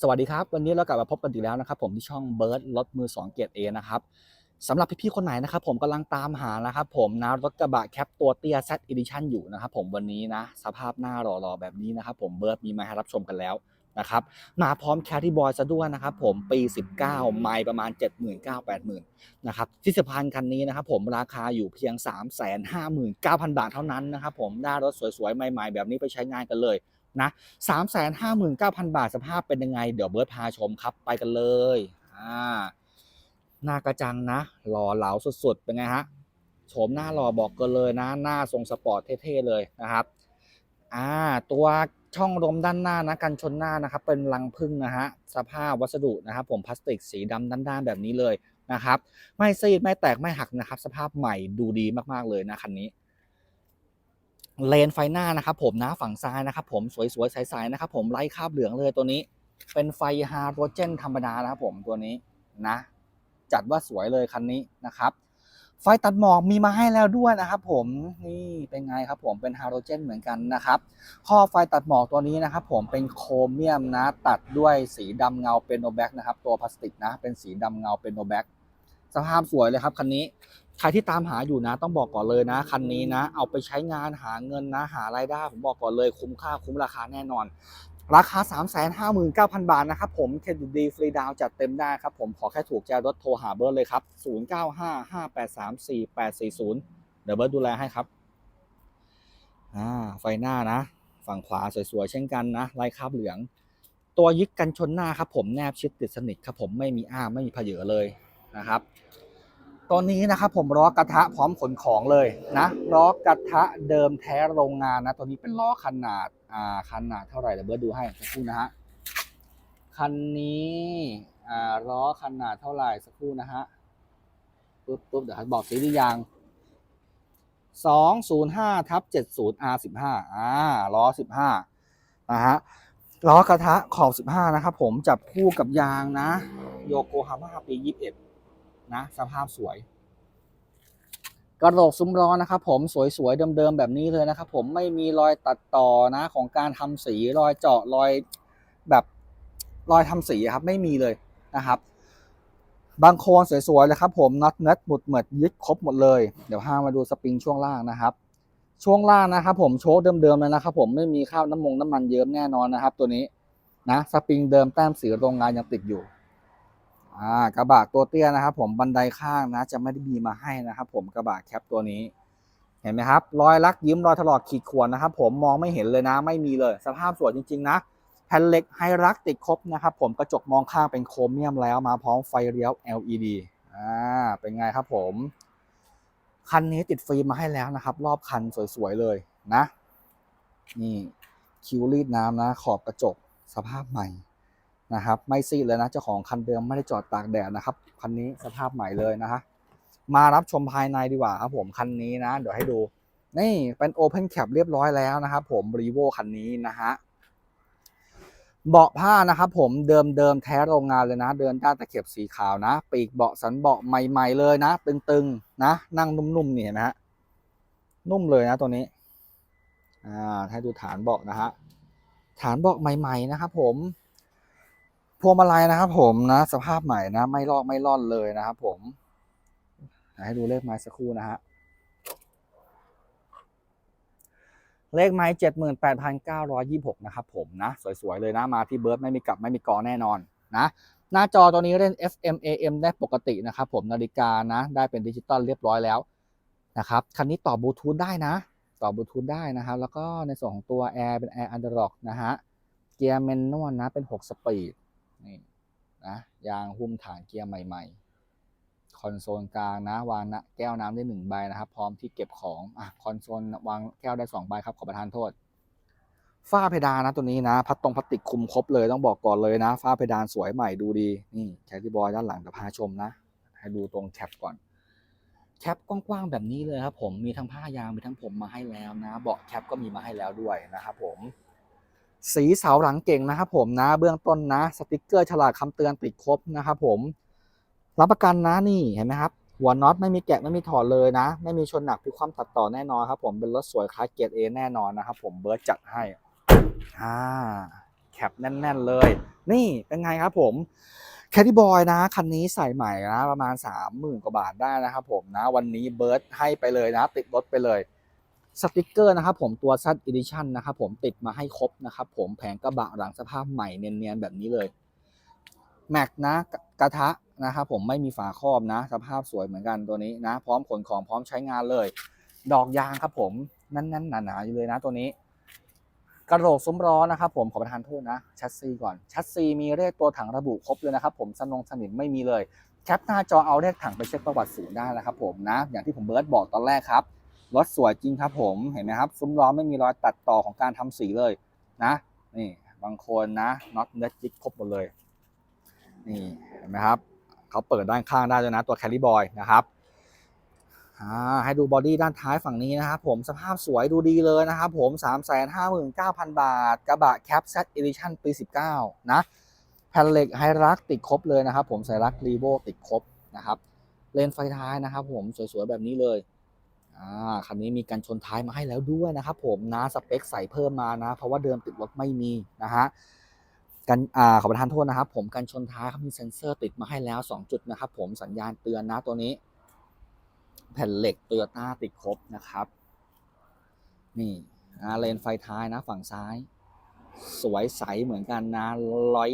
สวัสดีครับ วันนี้เรากลับมาพบกันอีกแล้วนะครับ ผมที่ช่องเบิร์ดรถมือ2เกียรติเอนะครับสำหรับพี่ๆคนไหนนะครับผมกำลังตามหานะครับผมนะรถกระบะแคปตัวเตี้ย Z Edition อยู่นะครับผมวันนี้นะ สภาพหน้าหล่อๆ แบบนี้นะครับผมเบิร์ดมีมาให้รับชมกันแล้วนะครับมาพร้อมแคทที่บอยซะด้วยนะครับผมปี 19 ไม่ประมาณ 7 9 0 0 0 0นะครับที่สะพานคันนี้นะครับผมราคาอยู่เพียง 359,000 บาทเท่านั้นนะครับผมได้รถสวยๆ ใหม่ๆ แบบนี้ไปใช้งานกันเลย นะ359,000บาทสภาพเป็นยังไง เดี๋ยวเบิร์ดพาชมครับ ไปกันเลยอ่าหน้ากระจังนะ หล่อเหลาสุดๆ เป็นไงฮะโฉมหน้าหล่อบอกกันเลยนะ หน้าทรงสปอร์ตเท่ๆเลยนะครับอ่าตัวช่องลมด้านหน้านะกันชนหน้านะครับ เป็นรังพึ่งนะฮะสภาพวัสดุนะครับผมพลาสติกสีดำด้านๆแบบนี้เลยนะครับ ไม่ซีดไม่แตกไม่หักนะครับ สภาพใหม่ดูดีมากๆเลยนะคันนี้ เลนไฟหน้านะครับผมนะฝั่งซ้ายนะครับผมสวยๆใสๆนะครับผมไล่คราบเหลืองเลยตัวนี้ เป็นไฟฮาโดรเจนธรรมดานะครับผมตัวนี้นะ จัดว่าสวยเลยคันนี้นะครับ ไฟตัดหมอกมีมาให้แล้วด้วยนะครับผมนี่เป็นไงครับผมเป็นฮาโดรเจนเหมือนกันนะครับข้อไฟตัดหมอกตัวนี้นะครับผมเป็นโครเมียมนะตัดด้วยสีดำเงาเป็นโนแบ็กนะครับตัวพลาสติกนะเป็นสีดำเงาเป็นโนแบ็กสภาพสวยเลยครับคันนี้ ใครที่ตามหาอยู่นะ ต้องบอกก่อนเลยนะ คันนี้นะ เอาไปใช้งานหาเงินนะ หารายได้ ผมบอกก่อนเลยคุ้มค่าคุ้มราคาแน่นอน ราคา 359,000 บาทนะครับผมเครดิตดีฟรีดาวจัดเต็มได้ครับผมขอแค่ถูกใจรถโทรหาเบิร์ดเลยครับ 0955834840 เดี๋ยวเบิร์ดดูแลให้ครับอ่าไฟหน้านะ ฝั่งขวาสวยๆเช่นกันนะลายคราบเหลือง ตัวยึดกันชนหน้าครับผมแนบชิดติดสนิทครับผมไม่มีอ้าไม่มีผเยอเลยนะครับ ตัวนี้นะครับผมล้อกระทะพร้อมขนของเลยนะล้อกระทะเดิมแท้โรงงานนะตัวนี้เป็นล้อขนาดอ่าขนาดเท่าไหร่เดี๋ยวเบิร์ดดูให้สักครู่นะฮะคันนี้อ่าล้อขนาดเท่าไหร่สักครู่นะฮะปุ๊บปุ๊บเดี๋ยวบอกสีหรือยังสองศูนย์ห้าทับเจ็ดศูนย์ R สิบห้าอ่าล้อสิบห้านะฮะล้อกระทะขอบสิบห้านะครับผมจับคู่กับยางนะ โยโกฮาม่าปียี่สิบเอ็ด นะสภาพสวย กระโหลกซุ้มล้อนะครับ ผมสวยๆเดิมๆแบบนี้เลยนะครับ ผมไม่มีรอยตัดต่อนะของการทำสีรอยเจาะรอยแบบรอยทำสีครับ ไม่มีเลยนะครับ บางโคนสวยๆเลยครับ ผมน็อตเน็ตหมุดเหมือดยึดครบหมดเลยเดี๋ยวพามาดูสปริงช่วงล่างนะครับ ช่วงล่างนะครับผมโชคเดิมๆเลยนะครับ ผมไม่มีข้าวน้ำมงน้ำมันเยิ้มแน่นอนนะครับ ตัวนี้นะสปริงเดิมแต้มสีโรงงานยังติดอยู่ อ่ากระบะตัวเตี้ยนะครับ ผมบันไดข้างนะ จะไม่ได้มีมาให้นะครับ ผมกระบะแคปตัวนี้ เห็นไหมครับ รอยลักยิ้มรอยถลอกขีดข่วนนะครับ ผมมองไม่เห็นเลยนะ ไม่มีเลย สภาพสวยจริง ๆ นะแผ่นเหล็กไฮรักติดครบนะครับ ผมกระจกมองข้างเป็นโครเมียมแล้วมาพร้อมไฟเลี้ยว LED อ่าเป็นไงครับผม คันนี้ติดฟิล์มมาให้แล้วนะครับ รอบคันสวยๆเลยนะ นี่คิวรีดน้ำนะ ขอบกระจกสภาพใหม่ นะครับ ไม่ซีดเลยนะเจ้าของคันเดิมไม่ได้จอดตากแดดนะครับคันนี้สภาพใหม่เลยนะฮะมารับชมภายในดีกว่าครับผมคันนี้นะ เดี๋ยวให้ดูนี่เป็น Open Cap เรียบร้อยแล้วนะครับผมรีโวคันนี้นะฮะเบาะผ้านะครับผมเดิมเดิมแท้โรงงานเลยนะ เดินด้านตะเข็บสีขาวนะ ปีกเบาะสันเบาะใหม่ๆเลยนะ ตึงๆนะ นั่งนุ่มๆนี่เห็นไหมฮะนุ่มเลยนะตัวนี้อ่าให้ดูฐานเบาะนะฮะฐานเบาะใหม่ ๆ นะครับผม พวงมาลัยนะครับผมนะ สภาพใหม่นะ ไม่ลอกไม่ล่อนเลยนะครับผม ให้ดูเลขไม้สักครู่นะฮะเลขไม้เจ็ดหมื่นแปดพันเก้าร้อยยี่หกนะครับผมนะ สวย ๆ เลยนะ มาที่เบิร์ดไม่มีกลับไม่มีกอแน่นอนนะ หน้าจอตัวนี้เล่น FM AM ได้ปกตินะครับผมนาฬิกานะ ได้เป็นดิจิตอลเรียบร้อยแล้วนะครับคันนี้ต่อบลูทูธได้นะ ต่อบลูทูธได้นะครับ แล้วก็ในส่วนของตัวแอร์เป็นแอร์อันเดอร์ล็อกนะฮะเกียร์แมนนวลนะเป็น 6 สปีด นี่นะยางหุ้มฐานเกียร์ใหม่ ๆ คอนโซลกลางนะวางนะแก้วน้ำได้หนึ่งใบนะครับ พร้อมที่เก็บของอะคอนโซลวางแก้วได้สองใบครับขอประทานโทษฝ้าเพดานนะตัวนี้นะพัดตรงพลาสติกคุมครบเลยต้องบอกก่อนเลยนะฝ้าเพดานสวยใหม่ดูดีนี่แคทที่บอยด้านหลังเดี๋ยวพาชมนะ ให้ดูตรงแคปก่อนแคปกว้างๆแบบนี้เลยครับผมมีทั้งผ้ายางมีทั้งผมมาให้แล้วนะ เบาะแคปก็มีมาให้แล้วด้วยนะครับผม สีเสาหลังเก่งนะครับผมนะเบื้องต้นนะสติกเกอร์ฉลากคำเตือนติดครบนะครับผม รับประกันนะนี่เห็นไหมครับ หัวน็อตไม่มีแกะไม่มีถอดเลยนะ ไม่มีชนหนักพิคว่ำตัดต่อแน่นอนครับ ผมเป็นรถสวยคลาสเกียร์เอแน่นอนนะครับผมเบิร์ดจัดให้อ่าแคปแน่น ๆเลย นี่เป็นไงครับผมแคดดี้บอยนะคันนี้ใส่ใหม่นะประมาณ 30,000 กว่าบาทได้นะครับผมนะวันนี้เบิร์ดให้ไปเลยนะ ติดรถไปเลย สติกเกอร์นะครับผมตัวซัดอีดิชั่นนะครับผมติดมาให้ครบนะครับผมแผงกระบะหลังสภาพใหม่เนียนๆแบบนี้เลยแม็กนะกระทะนะครับผมไม่มีฝาครอบนะ สภาพสวยเหมือนกันตัวนี้นะ พร้อมขนของพร้อมใช้งานเลย ดอกยางครับผมนั่นๆหนาๆอยู่เลยนะตัวนี้กระโหลกซุ้มล้อนะครับผมขอประทานโทษนะ ชัดซีก่อนชัดซีมีเลขตัวถังระบุครบเลยนะครับผมสนงสนิมไม่มีเลย แคปหน้าจอเอาเลขถังไปเช็คประวัติศูนย์ได้นะครับผมนะ อย่างที่ผมเบิร์ตบอกตอนแรกครับ รถสวยจริงครับผมเห็นไหมครับ ซุ้มล้อไม่มีรอยตัดต่อของการทำสีเลยนะ นี่บางคนนะน็อตเนื้อจิกครบหมดเลย นี่เห็นไหมครับเขาเปิดด้านข้างได้ด้วยนะตัวแคลิบอยนะครับให้ดูบอดี้ด้านท้ายฝั่งนี้นะครับผมสภาพสวยดูดีเลยนะครับผม 359,000 บาท กระบะแคป Z Edition ปี 19 นะแผ่นเหล็กไฮรักติดครบเลยนะครับผมใส่รักรีโบติดครบนะครับเลนไฟท้ายนะครับผมสวยๆแบบนี้เลย อ่าคันนี้มีกันชนท้ายมาให้แล้วด้วยนะครับผมนะสเปคใส่เพิ่มมานะ เพราะว่าเดิมติดรถไม่มีนะฮะกันอ่าขอประทานโทษนะครับ ผมกันชนท้ายครับมีเซ็นเซอร์ติดมาให้แล้ว 2 จุดนะครับ ผมสัญญาณเตือนนะตัวนี้ แผ่นเหล็กเตือนหน้าติดครบนะครับ นี่อ่าเลนไฟท้ายนะ ฝั่งซ้าย สวยใสเหมือนกันนะร้อย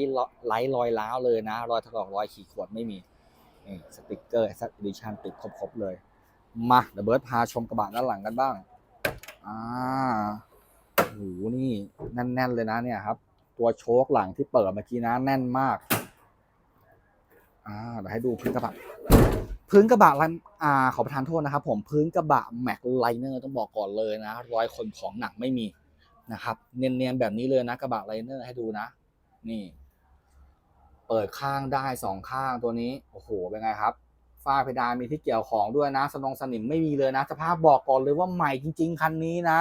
ไร้รอยล้าวเลยนะ รอยถลอกรอยขีดข่วนไม่มีนี่สติกเกอร์ S Edition ติดครบๆเลย มาเดี๋ยวเบิร์ดพาชมกระบะด้านหลังกันบ้าง อ่าโหนี่แน่น ๆ เลยนะเนี่ยครับ ตัวโชคหลังที่เปิดเมื่อกี้นะแน่นมาก อ่าเดี๋ยวให้ดูพื้นกระบะ พื้นกระบะลายอ่าขอประทานโทษนะครับ ผมพื้นกระบะแม็กไลเนอร์ต้องบอกก่อนเลยนะรอยขนของหนักไม่มีนะครับ เนียนๆแบบนี้เลยนะกระบะไลเนอร์ให้ดูนะ นี่ เปิดข้างได้สองข้างตัวนี้ โอ้โห เป็นไงครับ ฝ้าเพดานมีที่เกี่ยวของด้วยนะสนองสนิมไม่มีเลยนะสภาพบอกก่อนเลยว่าใหม่จริง ๆ คันนี้นะ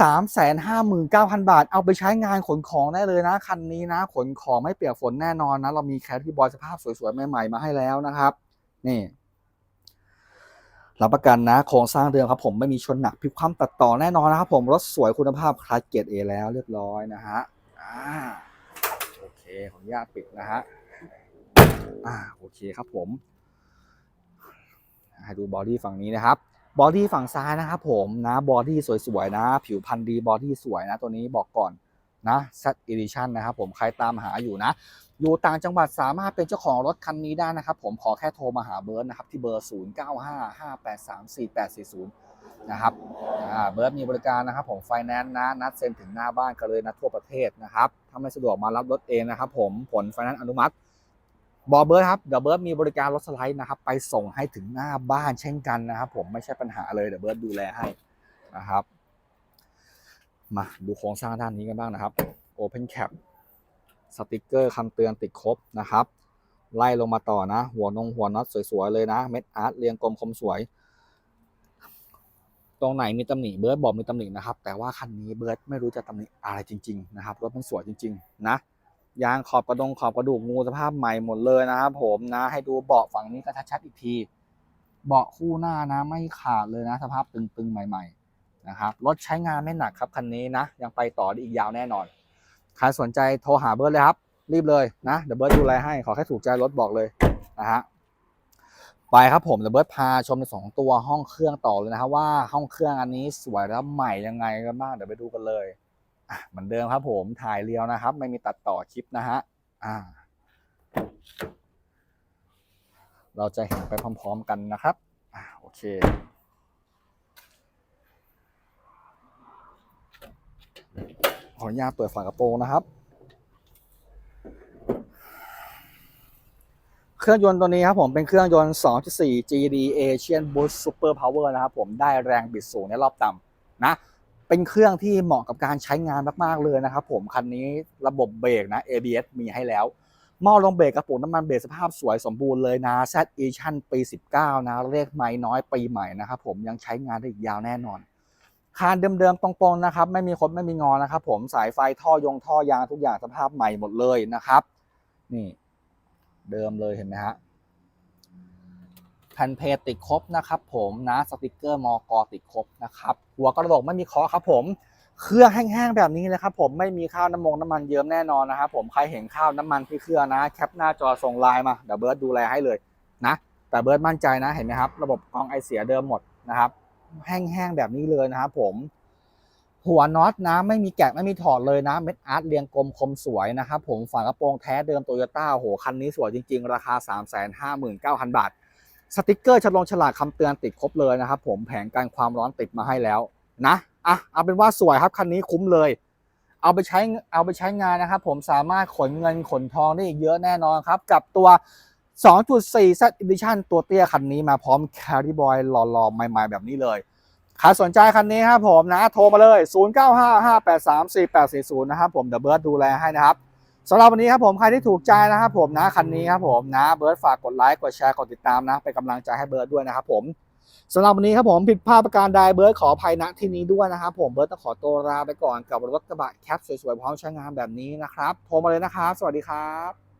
สามแสนห้าหมื่นเก้าพันบาท เอาไปใช้งานขนของได้เลยนะ คันนี้นะ ขนของไม่เปียกฝนแน่นอนนะ เรามีแคทที่บอยสภาพสวยๆ ใหม่ๆ มาให้แล้วนะครับ นี่รับประกันนะโครงสร้างเดิมครับผมไม่มีชนหนักพิคว่ำตัดต่อแน่นอนนะครับผมรถสวยคุณภาพคลาสเกรดเอแล้วเรียบร้อยนะฮะอ่าโอเคขออนุญาตปิดนะฮะอ่าโอเคครับผม ให้ดูบอดี้ฝั่งนี้นะครับบอดี้ฝั่งซ้ายนะครับผมนะบอดี้สวยๆนะ ผิวพันธ์ดีบอดี้สวยนะ ตัวนี้บอกก่อนนะ Z Edition นนะครับผมใครตามหาอยู่นะ อยู่ต่างจังหวัดสามารถเป็นเจ้าของรถคันนี้ได้นะครับ ผมขอแค่โทรมาหาเบิร์ดนะครับ ที่เบอร์ 0955834840 นะครับเบิร์ดมีบริการนะครับ ผมไฟแนนซ์นะ นัดเซ็นถึงหน้าบ้านกันเลยนะทั่วประเทศนะครับถ้าไม่สะดวกมารับรถเองนะครับ ผมผลไฟแนนซ์อนุมัติ บอเบิร์ดครับเดี๋ยวเบิร์ดมีบริการรถสไลด์นะครับ ไปส่งให้ถึงหน้าบ้านเช่นกันนะครับ ผมไม่ใช่ปัญหาเลยเดี๋ยวเบิร์ดดูแลให้นะครับ มาดูโครงสร้างด้านนี้กันบ้างนะครับ Open Cap สติกเกอร์คำเตือนติดครบนะครับ ไล่ลงมาต่อนะ หัวนงหัวน็อตสวยๆเลยนะ เม็ดอาร์ตเรียงกลมคมสวย ตรงไหนมีตำหนิเบิร์ดบอกมีตำหนินะครับ แต่ว่าคันนี้เบิร์ดไม่รู้จะตำหนิอะไรจริง ๆ นะครับรถมันสวยจริง ๆ นะ ยางขอบกระดงขอบกระดูกงูสภาพใหม่หมดเลยนะครับผมนะให้ดูเบาะฝั่งนี้ก็ชัดๆอีกที เบาะคู่หน้านะไม่ขาดเลยนะ สภาพตึงๆใหม่ ๆ นะครับรถใช้งานไม่หนักครับคันนี้นะ ยังไปต่อได้อีกยาวแน่นอนใครสนใจโทรหาเบิร์ดเลยครับ รีบเลยนะเดี๋ยวเบิร์ดดูแลให้ขอแค่ถูกใจรถบอกเลยนะฮะไปครับผมเดี๋ยวเบิร์ดพาชมในสองตัวห้องเครื่องต่อเลยนะครับว่าห้องเครื่องอันนี้สวยแล้วใหม่ยังไงกันบ้างเดี๋ยวไปดูกันเลย เหมือนเดิมครับผมถ่ายเรียวนะครับ ไม่มีตัดต่อคลิปนะฮะอ่า เราจะเห็นไปพร้อม ๆ กันนะครับอ่าโอเคขออนุญาตเปิดฝากระโปรงนะครับ เครื่องยนต์ตัวนี้ครับผมเป็นเครื่องยนต์ 2.4 GD Asian Boost Super Power นะครับผมได้แรงบิดสูงในรอบต่ำนะ เป็นเครื่องที่เหมาะกับการใช้งานมากๆเลยนะครับผมคันนี้ระบบเบรกนะ ABS มีให้แล้วหม้อลงเบรกกระปุกน้ำมันเบรกสภาพสวยสมบูรณ์เลยนะ Z Edition ปี 19 นะเลขไม้น้อยปีใหม่นะครับผมยังใช้งานได้อีกยาวแน่นอน คานเดิมๆตรงๆนะครับ ไม่มีคดไม่มีงอนะครับผมสายไฟท่อยงท่อยางทุกอย่างสภาพใหม่หมดเลยนะครับ นี่ เดิมเลยเห็นไหมฮะ แผ่นเพจติดครบนะครับผมนะสติกเกอร์มอกอติดครบนะครับหัวกระโหลกไม่มีคอครับผมเครื่องแห้งๆแบบนี้เลยครับผมไม่มีข้าวน้ำมงน้ำมันเยิ้มแน่นอนนะครับผมใครเห็นข้าวน้ำมันที่เครื่องนะ แคปหน้าจอส่งไลน์มาเดี๋ยวเบิร์ดดูแลให้เลยนะ แต่เบิร์ดมั่นใจนะเห็นไหมครับ ระบบกรองไอเสียเดิมหมดนะครับ แห้งๆแบบนี้เลยนะครับผมหัวน็อตนะไม่มีแกะไม่มีถอดเลยนะเม็ดอาร์ตเรียงกลมคมสวยนะครับผมฝากระโปรงแท้เดิมโตโยต้าโหคันนี้สวยจริง ๆ ราคา 359,000 บาท สติกเกอร์ฉลองฉลากคำเตือนติดครบเลยนะครับผมแผงการความร้อนติดมาให้แล้วนะอะเอาเป็นว่าสวยครับคันนี้คุ้มเลย เอาไปใช้เอาไปใช้งานนะครับผมสามารถขนเงินขนทองได้อีกเยอะแน่นอนครับ กับตัว 2.4 Z Edition ตัวเตี้ยคันนี้มาพร้อม Carry Boy หล่อๆใหม่ๆแบบนี้เลยใครสนใจคันนี้ครับผมนะโทรมาเลย 0955834840 นะครับผมเดี๋ยวเบิร์ดดูแลให้นะครับ สำหรับวันนี้ครับผมใครที่ถูกใจนะครับผมนะคันนี้ครับผมนะเบิร์ดฝากกดไลค์กดแชร์กดติดตามนะเป็นกำลังใจให้เบิร์ดด้วยนะครับผมสำหรับวันนี้ครับผมผิดพลาดประการใดเบิร์ดขออภัยณที่นี้ด้วยนะครับผมเบิร์ดต้องขอตัวลาไปก่อนกับรถกระบะแคปสวยๆพร้อมใช้งานแบบนี้นะครับโทรมาเลยนะครับ สวัสดีครับ